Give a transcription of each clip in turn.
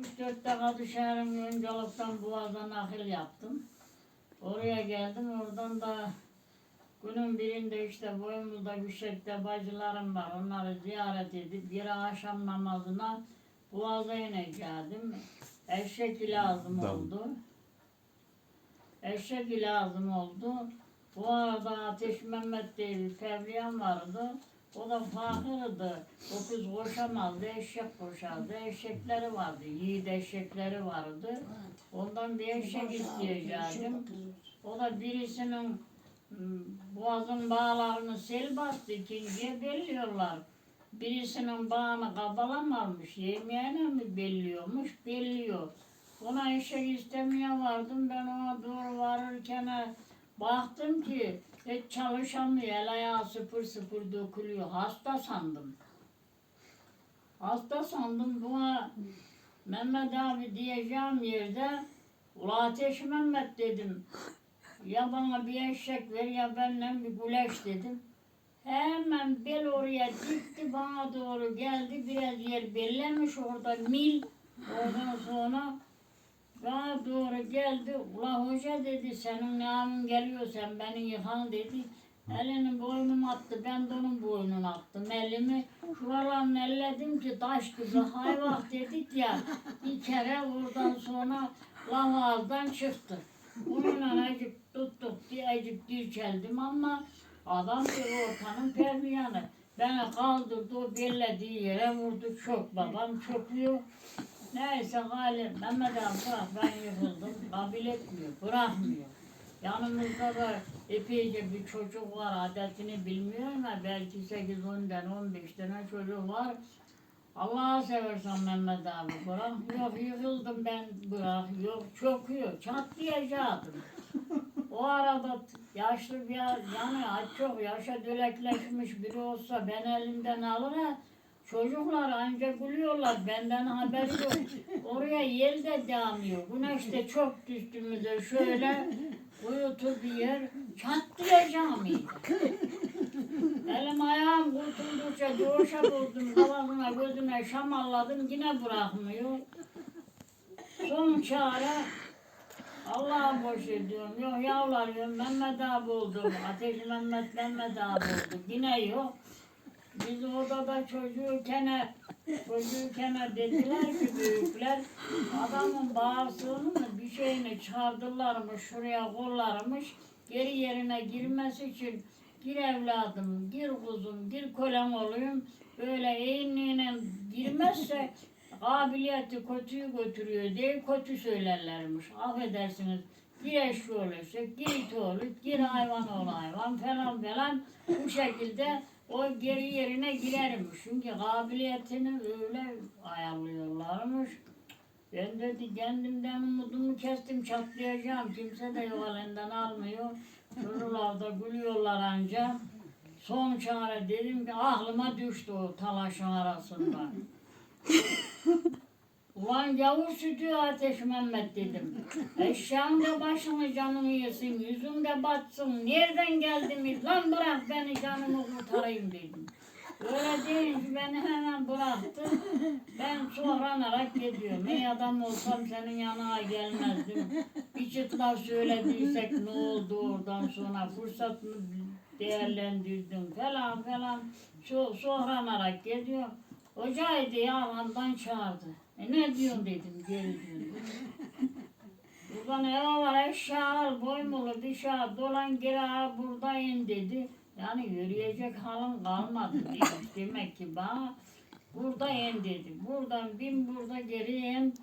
Üç dört defa dışarı öncelikten Boğaz'a nakil yaptım. Oraya geldim. Oradan da günün birinde işte boyumuzda Güşek'te bacılarım var. Onları ziyaret edip geri akşam namazına Boğaz'a ineceğim. Eşek lazım Tamam. oldu. Eşek lazım oldu. Bu arada Ateş Mehmet diye bir fevriyen vardı. O da fakirdi. O kız koşamazdı, eşek koşardı. Eşekleri vardı, yiğit eşekleri vardı. Ondan bir eşek isteyecektim. O da birisinin hmm, boğazın bağlarını sel bastı, ikinciye belliyorlar. Birisinin bağını kabalamamış, yemeğine mi belliyormuş, belliyor. Ona eşek istemeye vardım, ben ona doğru varırken baktım ki hiç çalışamıyor, el ayağı sıfır sıfır dökülüyor, hasta sandım. Hasta sandım, buna Mehmet abi diyeceğim yerde, Ula Ateş Mehmet dedim. Ya bana bir eşek ver ya benimle bir güleş dedim. Hemen bel oraya dikti bana doğru geldi. Biraz yer bellemiş orada mil. Ondan sonra doğru geldi. Ula hoca dedi senin namın geliyor sen beni yıkan dedi. Elini boynuma attı. Ben de onun boynuna attım. Elimi şuralarını elledim ki taş kızı hayvan dedik ya. Bir kere oradan sonra laf ağızdan çıktı. Bununla acık tuttuk diye acık dirçeldim ama adam bir ortanın perviyanı. Beni kaldırdı o bellediği yere vurdu çok babam çöküyor. Neyse hali Mehmet bırak ben yıkıldım. Kabul etmiyor, bırakmıyor. Yanımızda da epeyce bir çocuk var adetini bilmiyorum ama belki 8-10 tane 15 tane çocuk var. Allah'a seversen Mehmet abi bırak. Yok yıkıldım ben bırak. Yok çöküyor. Çatlayacaktım. O arada yaşlı bir yani çok yaşa dölekleşmiş biri olsa ben elimden alır Çocuklar ancak gülüyorlar benden haberi yok. Oraya yel de damlıyor. Güneş de çok düştüğümüzde şöyle uyutu bir yer çatlayacağım iyice. Elim ayağım kurtuldukça doğuşa buldum kafasına gözüne şamalladım yine bırakmıyor. Son çare Allah'a boş ediyorum. Yok yavrularım Mehmet abi oldum. Ateş Mehmet Mehmet abi oldu. Yine yok. Biz odada çocuğuken çocuğuken dediler ki büyükler adamın bağırsığını bir şeyini çıkardılarmış şuraya kollarmış geri yerine girmesi için gir evladım, gir kuzum, gir kolem olayım böyle eğimliğine girmezse kabiliyeti kötüyü götürüyor diye kötü söylerlermiş. Affedersiniz gir eşi olursa, gir it olur, gir hayvan ol hayvan falan falan bu şekilde o geri yerine girermiş. Çünkü kabiliyetini öyle ayarlıyorlarmış. Ben dedi kendimden umudumu kestim çatlayacağım. Kimse de yok elinden almıyor. Çocuklar da gülüyorlar anca. Son çare dedim ki aklıma düştü o talaşın arasında. Ulan gavur sütü ateş Mehmet dedim. Eşeğin de başını canını yesin, yüzün de batsın. Nereden geldiniz? Lan bırak beni canımı kurtarayım dedim. Öyle deyince beni hemen bıraktı. Ben soğranarak gidiyorum. Ey adam olsam senin yanına gelmezdim. Bir çıtlar söylediysek ne oldu oradan sonra fırsat mı değerlendirdim falan falan. So soğranarak gidiyorum. Hocaydı yalandan çağırdı. E ne diyorsun dedim geri döndüm. Buradan eve var eşya al boymulu bir al, dolan geri al buradayım dedi. Yani yürüyecek halim kalmadı dedim. Demek ki bana burada in dedi. Buradan bin burada geri in.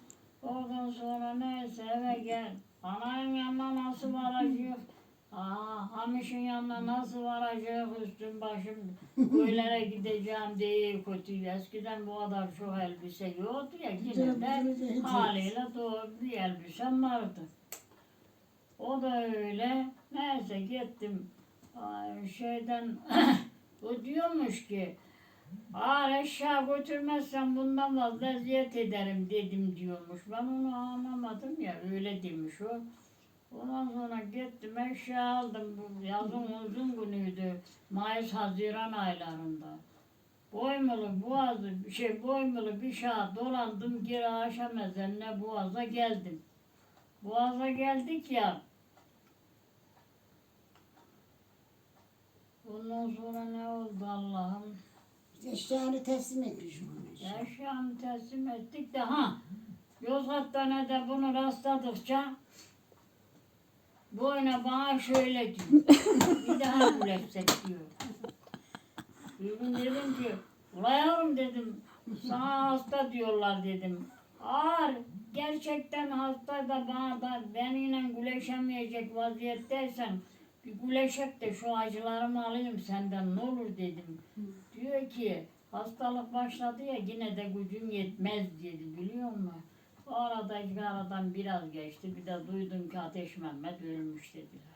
Oradan sonra neyse eve gel. Anayın yanına nasıl varacak? Aa, Hamiş'in yanına nasıl varacak üstüm başım köylere gideceğim diye kötü. Eskiden bu kadar çok elbise yoktu ya yine de haliyle doğru bir elbisem vardı. O da öyle. Neyse gittim. Ay, şeyden o diyormuş ki Ağır eşya götürmezsen bundan vaziyet ederim dedim diyormuş. Ben onu anlamadım ya öyle demiş o. Ondan sonra gittim eşya aldım. Bu yazın uzun günüydü. Mayıs Haziran aylarında. Boymulu boğazı bir şey boymulu bir şaha dolandım geri aşağı mezenine boğaza geldim. Boğaza geldik ya. Ondan sonra ne oldu Allah'ım? Eşyanı teslim etmiş ona. Eşyanı teslim ettik de ha. Yozgat'ta ne de bunu rastladıkça boyuna bana şöyle diyor. bir daha gülersek diyor. Bir gün dedim ki ula yavrum dedim sana hasta diyorlar dedim. Ağır gerçekten hasta da bana da benimle güleşemeyecek vaziyetteysen bir güleşek de şu acılarımı alayım senden ne olur dedim. Diyor ki hastalık başladı ya yine de gücün yetmez dedi biliyor musun? O arada aradan biraz geçti bir de duydum ki Ateş Mehmet ölmüş dediler.